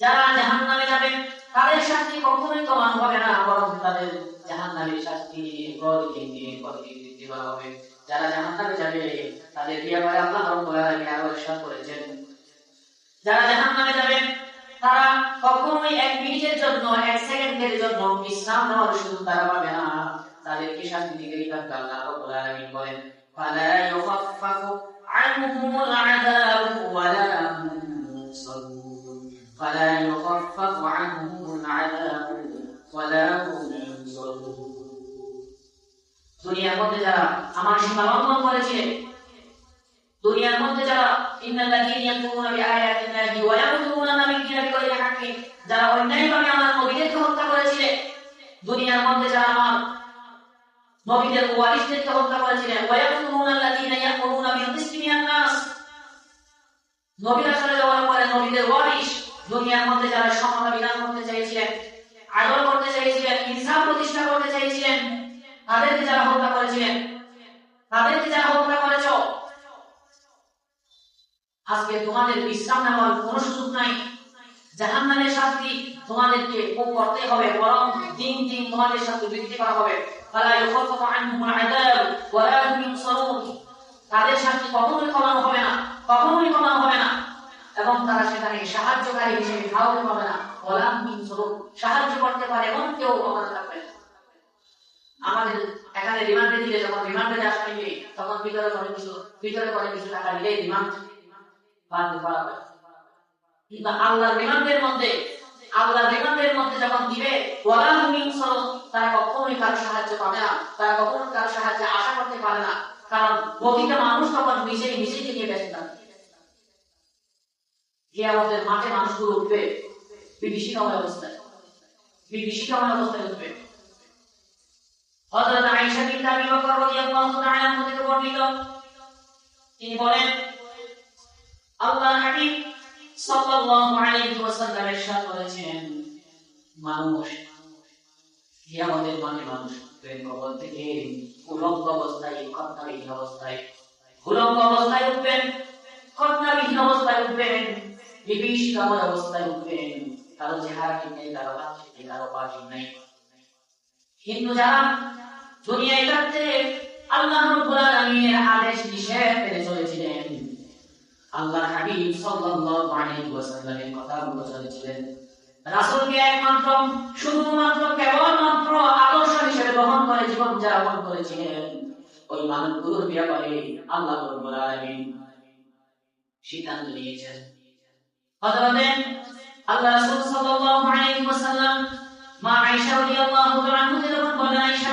যারা জাহান নামে যাবে, তাদের শাস্তি কখনোই হবে না, বরং তাদের জাহান নামের শাস্তি প্রতিদিন প্রতিদিন হবে। যারা জাহান নামে যাবে, তাদের আল্লাহ আরও করেছেন। যারা জাহান নামে যাবে, তারা কখনোই এক মিনিটের জন্য, এক সেকেন্ডের জন্য বিশ্রাম নেওয়ার সুযোগ তারা পাবে না। তাদেরকে শাস্তি দিতেই আল্লাহ রব্বুল বলেন, ফালা ইউখাফফাফু আনহুমুল আযাব। দুনিয়ার মধ্যে যারা আমার সীমা লঙ্ঘন করেছে, দুনিয়ার মধ্যে যারা যারা অন্যায়ভাবে আমার নবীদেরকে হত্যা করেছিল, দুনিয়ার মধ্যে যারা আমার নবীদের ওয়ারিসদেরকে হত্যা করেছিলেন নবীরা চলে যাওয়ার পরে নবীদের ওয়ারিস দুনিয়ার মধ্যে যারা সমতা বিধান করতে চাইছিলেন আদল করতে চাইছিলেন ইনসাফ প্রতিষ্ঠা করতে চাইছিলেন তাদেরকে যারা হত্যা করেছিলেন তাদেরকে যারা হত্যা করেছ, আজকে তোমাদের বিশ্রাম নেওয়ার কোনো সুযোগ নাই। শাস্তি তোমাদেরকে করতে হবে, বরং দিন দিন তোমাদের শাস্তি বৃদ্ধি করা হবে। তাদের শাস্তি কখনোই কমানো হবে না, কখনোই কমানো হবে না। এবং তারা সেখানে সাহায্যকারী হিসেবে কাউকে পাবে না। ওয়া লা হুম ইউনসারুন, সাহায্য করতে পারে এমন কেউ ওখানে থাকবে না আমাদের রিমান্ডে দিলে যখন রিমান্ডে আসা নিবে তখন ভিতরে করে কিছু ভিতরে করে কিছু টাকা দিলে রিমান্ড করা কিন্তু আল্লাহর রিমান্ডের মধ্যে, আল্লাহর রিমান্ডের মধ্যে যখন দিবে তারা কখনোই কারও সাহায্য পাবে না, তারা কখনোই কারও সাহায্য আশা করতে পারে না, কারণ প্রতিটা মানুষ তখন নিজেই নিজেকে নিয়ে ব্যস্ত থাকে কিয়ামতের মাঠে মানুষগুলো উঠবে বিভীষিকাময় অবস্থায় বিভীষিকাময় অবস্থায় উঠবে। হযরত আয়েশা বিনতে আবি বকর রাদিয়াল্লাহু তাআলা থেকে বর্ণিত। তিনি বলেন, আল্লাহর হাবিব সাল্লাল্লাহু আলাইহি ওয়াসাল্লাম ইরশাদ করেছেন মানুষ কিয়ামতের মাঠে মানুষ উঠবেন কবর থেকে উলঙ্গ অবস্থায়, খতনাবিহীন অবস্থায়, উলঙ্গ অবস্থায় উঠবেন, খতনাবিহীন অবস্থায় উঠবেন বিভীষিকাময় অবস্থায় উঠবেন, কারও চেহারা ঠিক নেই, কারও হাত ঠিক নেই, কারও পা নেই। কিন্তু যারা দুনিয়ায় থাকতে আল্লাহ রাব্বুল আলামিনের আদেশ নিষেধ মেনে চলেছিলেন। আল্লাহ হাবিব সাল্লাল্লাহু আলাইহি ওয়াসাল্লামের কথা বলে চলেছিলেন। রাসূলকে একমাত্র, শুধুমাত্র কেবলমাত্র আদর্শ হিসেবে গ্রহণ করে জীবন যাপন করেছিলেন। ওই মানুষগুলোর ব্যাপারে আল্লাহ রাব্বুল আলামিন সিদ্ধান্ত নিয়েছেন। হযরতে আল্লাহ রাসূল সাল্লাল্লাহু আলাইহি ওয়াসাল্লাম মা আয়েশা রাদিয়াল্লাহু তাআলা বলেন আয়েশা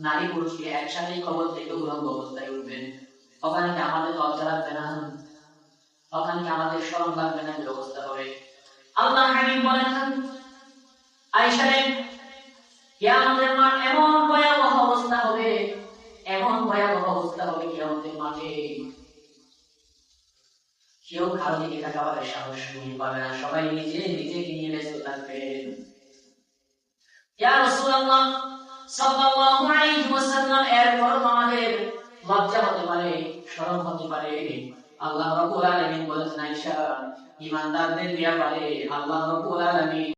নারী পুরুষকে একসাথে কবর থেকে উলঙ্গ অবস্থায় উঠবেন। ওখানে কি আমাদের লজ্জা লাগবে না? ওখানে কি আমাদের শরম লাগবে না? ব্যবস্থা হবে। আল্লাহ হাবিব বলেন, আয়েশা রে, কিয়ামতের মাঠ এমন ভয়াবহ অবস্থা হবে, এমন ভয়াবহ অবস্থা হবে কেউ দিকে সাহস নিয়ে পাবে না। সবাই নিজে নিজেকে নিয়ে ব্যস্ত থাকবেন ইয়া সাল্লাল্লাহু আলাইহি ওয়াসাল্লাম এরপর আমাদের লজ্জা হতে পারে, শরম হতে পারে। আল্লাহ রাব্বুল আলামিন বলেছেন, আয়েশা, ঈমানদারদের ব্যাপারে আল্লাহ রাব্বুল আলামিন